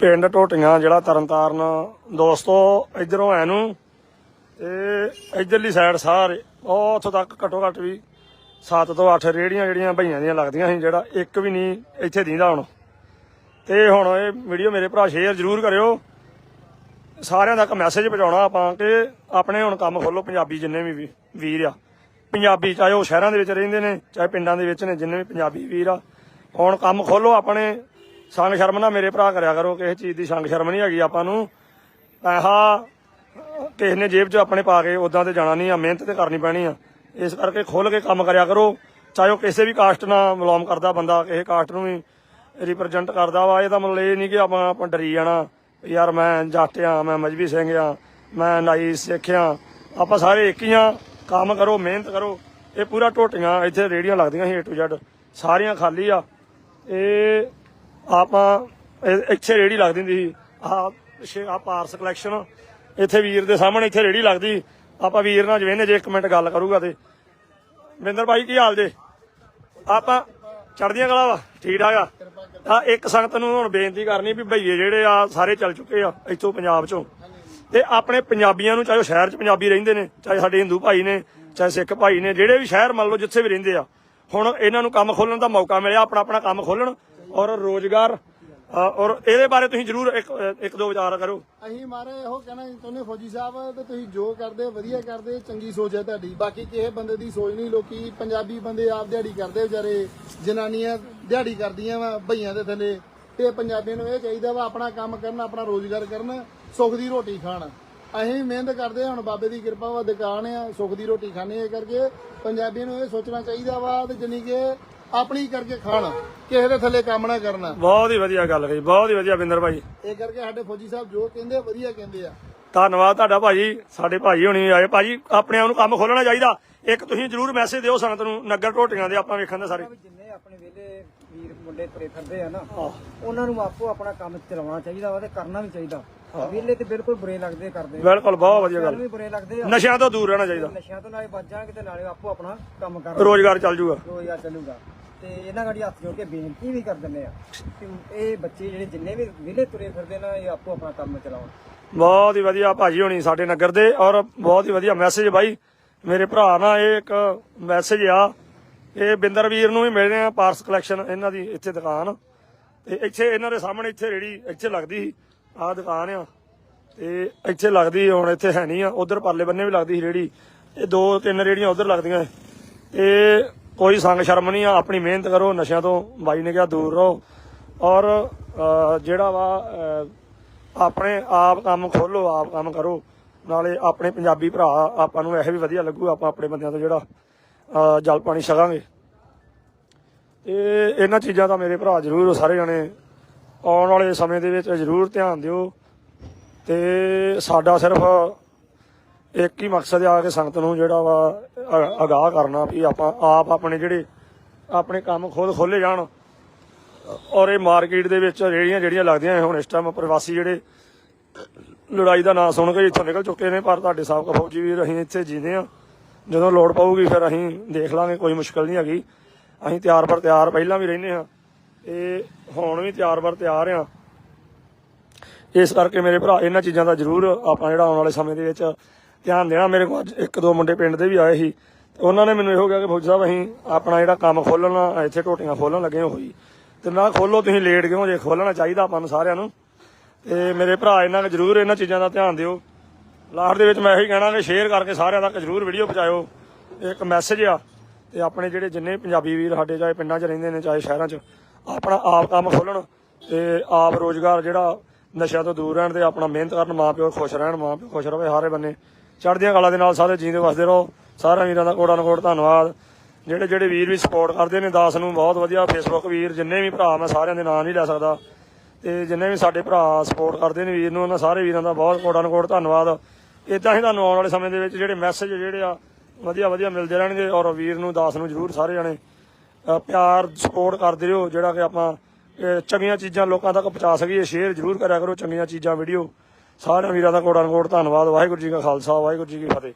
ਪਿੰਡ ਟੋਟੀਆਂ ਜਿਹੜਾ ਤਰਨਤਾਰਨ, ਦੋਸਤੋ, ਇਧਰੋਂ ਐ ਨੂੰ ਤੇ ਇਧਰਲੀ ਸਾਈਡ ਸਾਰੇ, ਉਹ ਉੱਥੋਂ ਤੱਕ ਘੱਟੋ ਘੱਟ ਵੀ 7 ਤੋਂ 8 ਰੇੜੀਆਂ ਜਿਹੜੀਆਂ ਭਈਆਂ ਦੀਆਂ ਲੱਗਦੀਆਂ ਸੀ, ਜਿਹੜਾ ਇੱਕ ਵੀ ਨਹੀਂ ਇੱਥੇ ਦੀਂਦਾ ਹੁਣ। ਤੇ ਹੁਣ ਇਹ ਵੀਡੀਓ ਮੇਰੇ ਭਰਾ ਸ਼ੇਅਰ ਜ਼ਰੂਰ ਕਰਿਓ। ਸਾਰਿਆਂ ਤੱਕ ਮੈਸੇਜ ਪਹੁੰਚਾਉਣਾ ਆਪਾਂ ਕਿ ਆਪਣੇ ਹੁਣ ਕੰਮ ਖੋਲੋ, ਪੰਜਾਬੀ ਜਿੰਨੇ ਵੀ ਵੀਰ ਆ। ਪੰਜਾਬੀ ਚਾਹੇ ਉਹ ਸ਼ਹਿਰਾਂ ਦੇ ਵਿੱਚ ਰਹਿੰਦੇ ਨੇ, ਚਾਹੇ ਪਿੰਡਾਂ ਦੇ ਵਿੱਚ ਨੇ, ਜਿੰਨੇ ਵੀ ਪੰਜਾਬੀ ਵੀਰ ਆ। ਹੁਣ ਕੰਮ ਖੋਲੋ ਆਪਣੇ ਸੰਗ ਸ਼ਰਮ ਨਾ ਮੇਰੇ ਭਰਾ ਕਰਿਆ ਕਰੋ, ਕਿਸੇ ਚੀਜ਼ ਦੀ ਸੰਗ ਸ਼ਰਮ ਨਹੀਂ ਹੈਗੀ ਆਪਾਂ ਨੂੰ। ਪੈਸਾ ਕਿਸੇ ਨੇ ਜੇਬ 'ਚ ਆਪਣੇ ਪਾ ਕੇ ਉਦਾਂ ਤੇ ਜਾਣਾ ਨਹੀਂ ਆ, ਮਿਹਨਤ ਤੇ ਕਰਨੀ ਪੈਣੀ ਆ। ਇਸ ਕਰਕੇ ਖੁੱਲ ਕੇ ਕੰਮ ਕਰਿਆ ਕਰੋ। ਚਾਹੇ ਉਹ ਕਿਸੇ ਵੀ ਕਾਸਟ ਨਾਲ ਬਿਲੋਂਗ ਕਰਦਾ ਬੰਦਾ, ਕਿਸੇ ਕਾਸਟ ਨੂੰ ਵੀ ਰਿਪਰੈਜ਼ੈਂਟ ਕਰਦਾ ਵਾ, ਇਹ ਤਾਂ ਮਤਲਬ ਇਹ ਨਹੀਂ ਕਿ ਆਪਾਂ ਆਪਾਂ ਡਰੀ ਜਾਣਾ ਵੀ ਯਾਰ ਮੈਂ ਜੱਟ ਆ, ਮੈਂ ਮਜਬੀ ਸਿੰਘ ਆ, ਮੈਂ ਨਾਈ ਸਿੱਖ ਆ। ਆਪਾਂ ਸਾਰੇ ਇੱਕ ਹੀ ਆ, ਕੰਮ ਕਰੋ, ਮਿਹਨਤ ਕਰੋ। ਇਹ ਪੂਰਾ ਟੋਟੀਆਂ ਇੱਥੇ ਰੇੜੀਆਂ ਲੱਗਦੀਆਂ ਸੀ ਏ ਟੂ ਜ਼ੈਡ ਸਾਰੀਆਂ ਖਾਲੀ ਆ। ਇਹ ਆਪਾਂ ਇਹ- ਇੱਥੇ ਰੇੜੀ ਲੱਗਦੀ ਹੁੰਦੀ ਸੀ। ਆ ਪਿੱਛੇ ਆ ਪਾਰਸ ਕਲੈਕਸ਼ਨ ਇੱਥੇ ਵੀਰ ਦੇ ਸਾਹਮਣੇ ਇੱਥੇ ਰੇੜੀ ਲੱਗਦੀ। ਆਪਾਂ ਵੀਰ ਨਾਲ ਜਵੇਨੇ ਜੇ ਇੱਕ ਮਿੰਟ ਗੱਲ ਕਰੂਗਾ ਤੇ। ਮਿੰਦਰ ਭਾਈ, ਕੀ ਹਾਲ ਜੇ? ਆਪਾਂ ਚੜਦੀਆਂ ਕਲਾ ਵਾ, ਠੀਕ ਠਾਕ ਆ। ਆ ਇੱਕ ਸੰਗਤ ਨੂੰ ਹੁਣ ਬੇਨਤੀ ਕਰਨੀ ਵੀ ਭਈਏ ਜਿਹੜੇ ਆ ਸਾਰੇ ਚੱਲ ਚੁੱਕੇ ਆ ਇੱਥੋਂ ਪੰਜਾਬ ਚੋਂ। ਤੇ ਆਪਣੇ ਪੰਜਾਬੀਆਂ ਨੂੰ ਚਾਹੇ ਉਹ ਸ਼ਹਿਰ 'ਚ ਪੰਜਾਬੀ ਰਹਿੰਦੇ ਨੇ, ਚਾਹੇ ਸਾਡੇ ਹਿੰਦੂ ਭਾਈ ਨੇ, ਚਾਹੇ ਸਿੱਖ ਭਾਈ ਨੇ, ਜਿਹੜੇ ਵੀ ਸ਼ਹਿਰ ਮੰਨ ਲਓ ਜਿੱਥੇ ਵੀ ਰਹਿੰਦੇ ਆ। ਹੁਣ ਇਹਨਾਂ ਨੂੰ ਕੰਮ ਖੋਲਣ ਦਾ ਮੌਕਾ ਮਿਲਿਆ ਆਪਣਾ ਆਪਣਾ ਕੰਮ ਖੋਲਣ ਔਰ ਰੋਜ਼ਗਾਰ ਔਰ ਇਹਦੇ ਬਾਰੇ ਤੁਸੀਂ ਜਰੂਰ ਇੱਕ ਇੱਕ ਦੋ ਵਿਚਾਰ ਕਰੋ। ਅਸੀਂ ਮਾਰੇ ਇਹੋ ਕਹਿਣਾ ਚਾਹੁੰਦੇ ਫੌਜੀ ਸਾਹਿਬ, ਤੇ ਤੁਸੀਂ ਜੋ ਕਰਦੇ, ਵਧੀਆ ਕਰਦੇ, ਚੰਗੀ ਸੋਚ ਹੈ ਤੁਹਾਡੀ। ਬਾਕੀ ਕਿਸੇ ਬੰਦੇ ਦੀ ਸੋਚ ਨਹੀਂ, ਲੋਕੀ ਪੰਜਾਬੀ ਬੰਦੇ ਆਪ ਦਿਹਾੜੀ ਕਰਦੇ ਵਿਚਾਰੇ, ਜਨਾਨੀਆਂ ਦਿਹਾੜੀ ਕਰਦੀਆਂ ਵਾ, ਭਈਆਂ ਦੇ ਥੱਲੇ। ਤੇ ਪੰਜਾਬੀਆਂ ਨੂੰ ਇਹ ਚਾਹੀਦਾ ਵਾ, ਆਪਣਾ ਕੰਮ ਕਰਨ, ਆਪਣਾ ਰੋਜ਼ਗਾਰ ਕਰਨ, ਸੁੱਖ ਦੀ ਰੋਟੀ ਖਾਣ। ਅਸੀਂ ਵੀ ਮਿਹਨਤ ਕਰਦੇ ਹੁਣ ਬਾਬੇ ਦੀ ਕਿਰਪਾ ਵਾ, ਦੁਕਾਨ ਆ, ਸੁੱਖ ਦੀ ਰੋਟੀ ਖਾਣੇ ਇਹ ਕਰਕੇ। ਪੰਜਾਬੀਆਂ ਨੂੰ ਇਹ ਸੋਚਣਾ ਚਾਹੀਦਾ ਵਾ, ਤੇ ਜਾਣੀ ਕਿ ਆਪਣੀ ਕਰਕੇ ਖਾਣ ਕਿਸੇ ਦੇ ਥੱਲੇ ਕੰਮ ਨਾ ਕਰਨਾ। ਬਹੁਤ ਹੀ ਵਧੀਆ ਗੱਲ ਕਹੀ ਬਹੁਤ ਹੀ ਵਧੀਆ ਬਿੰਦਰ ਭਾਈ। ਇਹ ਕਰਕੇ ਸਾਡੇ ਫੌਜੀ ਸਾਹਿਬ ਜੋ ਕਹਿੰਦੇ ਆ, ਵਧੀਆ ਕਹਿੰਦੇ ਆ। ਧੰਨਵਾਦ ਤੁਹਾਡਾ ਭਾਜੀ ਸਾਡੇ ਭਾਜੀ ਹੋਣੀ ਆਏ। ਭਾਜੀ ਆਪਣੇ ਆਪ ਨੂੰ ਕੰਮ ਖੋਲਣਾ ਚਾਹੀਦਾ। ਇੱਕ ਤੁਸੀਂ ਜਰੂਰ ਮੈਸੇਜ ਦਿਓ ਸੰਗਤ ਨੂੰ ਨਗਰ ਢੋਟੀਆਂ ਦੇ ਆਪਾਂ ਵੇਖਣ ਦੇ ਸਾਰੇ। ਜਿੰਨੇ ਆਪਣੇ ਵੇਲੇ ਵੀਰ ਮੁੰਡੇ ਤੁਰੇ ਫਿਰਦੇ ਆ ਨਾ ਉਹਨਾਂ ਨੂੰ ਆਪੋ ਆਪਣਾ ਕੰਮ ਚਲਾਉਣਾ ਚਾਹੀਦਾ ਵਾ ਤੇ ਕਰਨਾ ਵੀ ਚਾਹੀਦਾ। ਵੇਲੇ ਤੇ ਬਿਲਕੁਲ ਬੁਰੇ ਲੱਗਦੇ ਕਰਦੇ ਬਿਲਕੁਲ ਬਹੁਤ ਵਧੀਆ ਸਾਨੂੰ ਵੀ ਗੱਲ ਬੁਰੇ ਲੱਗਦੇ ਆ। ਨਸ਼ਿਆਂ ਤੋਂ ਦੂਰ ਰਹਿਣਾ ਚਾਹੀਦਾ। ਨਸ਼ਿਆਂ ਤੋਂ ਨਾਲੇ ਬਚ ਜਾਣਗੇ ਤੇ ਨਾਲੇ ਆਪੋ ਆਪਣਾ ਕੰਮ ਕਰ ਰੋਜ਼ਗਾਰ ਚੱਲ ਜੂਗਾ ਰੋਜ਼ਗਾਰ ਚੱਲੂਗਾ। ਤੇ ਇਹਨਾਂ ਗਾੜੀ ਹੱਥ ਜੋੜ ਕੇ ਬੇਨਤੀ ਵੀ ਕਰ ਦਿੰਦੇ ਆ ਕਿ ਇਹ ਬੱਚੇ ਜਿਹੜੇ ਜਿੰਨੇ ਵੀ ਵਿਲੇ ਤੁਰੇ ਫਿਰਦੇ ਨਾ ਇਹ ਆਪੋ ਆਪਣਾ ਕੰਮ ਚਲਾਉਣ। ਬਹੁਤ ਹੀ ਵਧੀਆ ਭਾਜੀ ਹੋਣੀ ਸਾਡੇ ਨਗਰ ਦੇ ਔਰ ਬਹੁਤ ਹੀ ਵਧੀਆ ਮੈਸੇਜ ਬਾਈ। ਮੇਰੇ ਭਰਾ ਨਾਲ ਇਹ ਇੱਕ ਮੈਸੇਜ ਆ। ਇਹ ਬਿੰਦਰ ਵੀਰ ਨੂੰ ਵੀ ਮਿਲਦੇ ਆ ਪਾਰਸ ਕਲੈਕਸ਼ਨ ਇਹਨਾਂ ਦੀ ਇੱਥੇ ਦੁਕਾਨ। ਤੇ ਇੱਥੇ ਇਹਨਾਂ ਦੇ ਸਾਹਮਣੇ ਇੱਥੇ ਰੇੜੀ ਇੱਥੇ ਲੱਗਦੀ ਸੀ। ਆਹ ਦੁਕਾਨ ਆ ਤੇ ਇੱਥੇ ਲੱਗਦੀ ਹੁਣ ਇੱਥੇ ਹੈ ਨਹੀਂ ਆ, ਉਧਰ ਪਰਲੇ ਬੰਨੇ ਵੀ ਲੱਗਦੀ ਸੀ ਰੇੜੀ। ਇਹ ਦੋ ਤਿੰਨ ਰੇੜੀਆਂ ਉਧਰ ਲੱਗਦੀਆਂ। ਤੇ ਕੋਈ ਸੰਗ ਸ਼ਰਮ ਨਹੀਂ ਆ, ਆਪਣੀ ਮਿਹਨਤ ਕਰੋ, ਨਸ਼ਿਆਂ ਤੋਂ ਬਾਈ ਨੇ ਕਿਹਾ ਦੂਰ ਰਹੋ। ਔਰ ਜਿਹੜਾ ਵਾ ਆਪਣੇ ਆਪ ਕੰਮ ਖੋਲੋ ਆਪ ਕੰਮ ਕਰੋ। ਨਾਲੇ ਆਪਣੇ ਪੰਜਾਬੀ ਭਰਾ, ਆਪਾਂ ਨੂੰ ਇਹ ਵੀ ਵਧੀਆ ਲੱਗੂ, ਆਪਾਂ ਆਪਣੇ ਬੰਦਿਆਂ ਤੋਂ ਜਿਹੜਾ ਜਲ ਪਾਣੀ ਛਕਾਂਗੇ। ਤੇ ਇਹਨਾਂ ਚੀਜ਼ਾਂ ਦਾ ਮੇਰੇ ਭਰਾ ਜ਼ਰੂਰ ਸਾਰੇ ਜਣੇ ਆਉਣ ਵਾਲੇ ਸਮੇਂ ਦੇ ਵਿੱਚ ਜ਼ਰੂਰ ਧਿਆਨ ਦਿਓ ਤੇ ਸਾਡਾ ਸਿਰਫ ਇੱਕ ਹੀ ਮਕਸਦ ਆ ਕਿ ਸੰਗਤ ਨੂੰ ਜਿਹੜਾ ਵਾ ਅਗਾਹ ਕਰਨਾ ਵੀ ਆਪਾਂ ਆਪ ਆਪਣੇ ਜਿਹੜੇ ਆਪਣੇ ਕੰਮ ਖੁਦ ਖੋਲੇ ਜਾਣ। ਔਰ ਇਹ ਮਾਰਕੀਟ ਦੇ ਵਿੱਚ ਰੇੜੀਆਂ ਜਿਹੜੀਆਂ ਲੱਗਦੀਆਂ ਹੁਣ ਇਸ ਟਾਈਮ ਪ੍ਰਵਾਸੀ ਜਿਹੜੇ ਲੜਾਈ ਦਾ ਨਾਂ ਸੁਣ ਕੇ ਇੱਥੋਂ ਨਿਕਲ ਚੁੱਕੇ ਨੇ, ਪਰ ਤੁਹਾਡੇ ਸਾਬਕਾ ਫੌਜੀ ਵੀ ਅਸੀਂ ਇੱਥੇ ਜੀਂਦੇ ਆ ਜਦੋਂ ਲੋੜ ਪਊਗੀ ਫਿਰ ਅਸੀਂ ਦੇਖ ਲਾਂਗੇ, ਕੋਈ ਮੁਸ਼ਕਲ ਨਹੀਂ ਹੈਗੀ। ਅਸੀਂ ਤਿਆਰ ਪਰ ਤਿਆਰ ਪਹਿਲਾਂ ਵੀ ਰਹਿੰਦੇ ਆ ਤੇ ਹੁਣ ਵੀ ਤਿਆਰ ਪਰ ਤਿਆਰ ਆ। ਇਸ ਕਰਕੇ ਮੇਰੇ ਭਰਾ, ਇਹਨਾਂ ਚੀਜ਼ਾਂ ਦਾ ਜ਼ਰੂਰ ਆਪਾਂ ਜਿਹੜਾ ਆਉਣ ਵਾਲੇ ਸਮੇਂ ਦੇ ਵਿੱਚ ਧਿਆਨ ਦੇਣਾ। ਮੇਰੇ ਕੋਲ ਅੱਜ ਇੱਕ ਦੋ ਮੁੰਡੇ ਪਿੰਡ ਦੇ ਵੀ ਆਏ ਸੀ। ਤੇ ਉਹਨਾਂ ਨੇ ਮੈਨੂੰ ਇਹੋ ਕਿਹਾ ਕਿ ਫੌਜੀ ਸਾਹਿਬ, ਅਸੀਂ ਆਪਣਾ ਜਿਹੜਾ ਕੰਮ ਖੋਲਣਾ ਇੱਥੇ ਟੋਟੀਆਂ ਖੋਲਣ ਲੱਗੇ ਹੋਈ ਤੇ ਨਾ ਖੋਲੋ ਤੁਸੀਂ ਲੇਟ ਕਿਉਂ? ਜੇ ਖੋਲਣਾ ਚਾਹੀਦਾ ਆਪਾਂ ਨੂੰ ਸਾਰਿਆਂ ਨੂੰ। ਤੇ ਮੇਰੇ ਭਰਾ, ਇਹਨਾਂ ਨੂੰ ਜ਼ਰੂਰ ਇਹਨਾਂ ਚੀਜ਼ਾਂ ਦਾ ਧਿਆਨ ਦਿਓ। ਲਾਸਟ ਦੇ ਵਿੱਚ ਮੈਂ ਇਹੀ ਕਹਿਣਾ ਕਿ ਸ਼ੇਅਰ ਕਰਕੇ ਸਾਰਿਆਂ ਤੱਕ ਜ਼ਰੂਰ ਵੀਡੀਓ ਪਹੁੰਚਾਇਓ। ਇੱਕ ਮੈਸੇਜ ਆ। ਤੇ ਆਪਣੇ ਜਿਹੜੇ ਜਿੰਨੇ ਪੰਜਾਬੀ ਵੀਰ ਸਾਡੇ ਚਾਹੇ ਪਿੰਡਾਂ 'ਚ ਰਹਿੰਦੇ ਨੇ, ਚਾਹੇ ਸ਼ਹਿਰਾਂ 'ਚ ਆਪਣਾ ਆਪ ਕੰਮ ਖੋਲਣ ਤੇ ਆਪ ਰੋਜ਼ਗਾਰ ਜਿਹੜਾ ਨਸ਼ਿਆਂ ਤੋਂ ਦੂਰ ਰਹਿਣ ਤੇ ਆਪਣਾ ਮਿਹਨਤ ਕਰਨ ਮਾਂ ਪਿਓ ਖੁਸ਼ ਰਹਿਣ ਮਾਂ ਪਿਓ ਖੁਸ਼ ਰਹੇ ਹਾਰੇ ਬੰਨੇ। ਚੜ੍ਹਦੀਆਂ ਕਲਾ ਦੇ ਨਾਲ ਸਾਰੇ ਜੀਂਦੇ ਵਸਦੇ ਰਹੋ। ਸਾਰਿਆਂ ਵੀਰਾਂ ਦਾ ਕੋੜਾ ਨਕੋੜ ਧੰਨਵਾਦ। ਜਿਹੜੇ ਜਿਹੜੇ ਵੀਰ ਵੀ ਸਪੋਰਟ ਕਰਦੇ ਨੇ, ਦਾਸ ਨੂੰ ਬਹੁਤ ਵਧੀਆ ਫੇਸਬੁੱਕ ਵੀਰ, ਜਿੰਨੇ ਵੀ ਭਰਾ ਮੈਂ ਸਾਰਿਆਂ ਦੇ ਨਾਂ ਨਹੀਂ ਲੈ ਸਕਦਾ। ਤੇ ਜਿੰਨੇ ਵੀ ਸਾਡੇ ਭਰਾ ਸਪੋਰਟ ਕਰਦੇ ਨੇ ਵੀਰ ਨੂੰ, ਉਹਨਾਂ ਸਾਰੇ ਵੀਰਾਂ ਦਾ ਬਹੁਤ ਕੋੜਾ ਨਕੋੜ ਧੰਨਵਾਦ। ਇਦਾਂ ਹੀ ਤੁਹਾਨੂੰ ਆਉਣ ਵਾਲੇ ਸਮੇਂ ਦੇ ਵਿੱਚ ਜਿਹੜੇ ਮੈਸੇਜ ਜਿਹੜੇ ਆ ਵਧੀਆ ਵਧੀਆ ਮਿਲਦੇ ਰਹਿਣਗੇ ਔਰ ਵੀਰ ਨੂੰ, ਦਾਸ ਨੂੰ ਜਰੂਰ ਸਾਰੇ ਜਣੇ ਪਿਆਰ ਸਪੋਰਟ ਕਰਦੇ ਰਹੋ, ਜਿਹੜਾ ਕਿ ਆਪਾਂ ਚੰਗੀਆਂ ਚੀਜ਼ਾਂ ਲੋਕਾਂ ਤੱਕ ਪਹੁੰਚਾ ਸਕੀਏ। ਸ਼ੇਅਰ ਜਰੂਰ ਕਰਿਆ ਕਰੋ ਚੰਗੀਆਂ ਚੀਜ਼ਾਂ ਵੀਡੀਓ ਸਾਰਿਆਂ ਵੀਰਾਂ ਦਾ ਕੋੜਾ ਨਕੋੜ ਧੰਨਵਾਦ। ਵਾਹਿਗੁਰੂ ਜੀ ਕਾ ਖਾਲਸਾ, ਵਾਹਿਗੁਰੂ ਜੀ ਕੀ ਫਤਿਹ।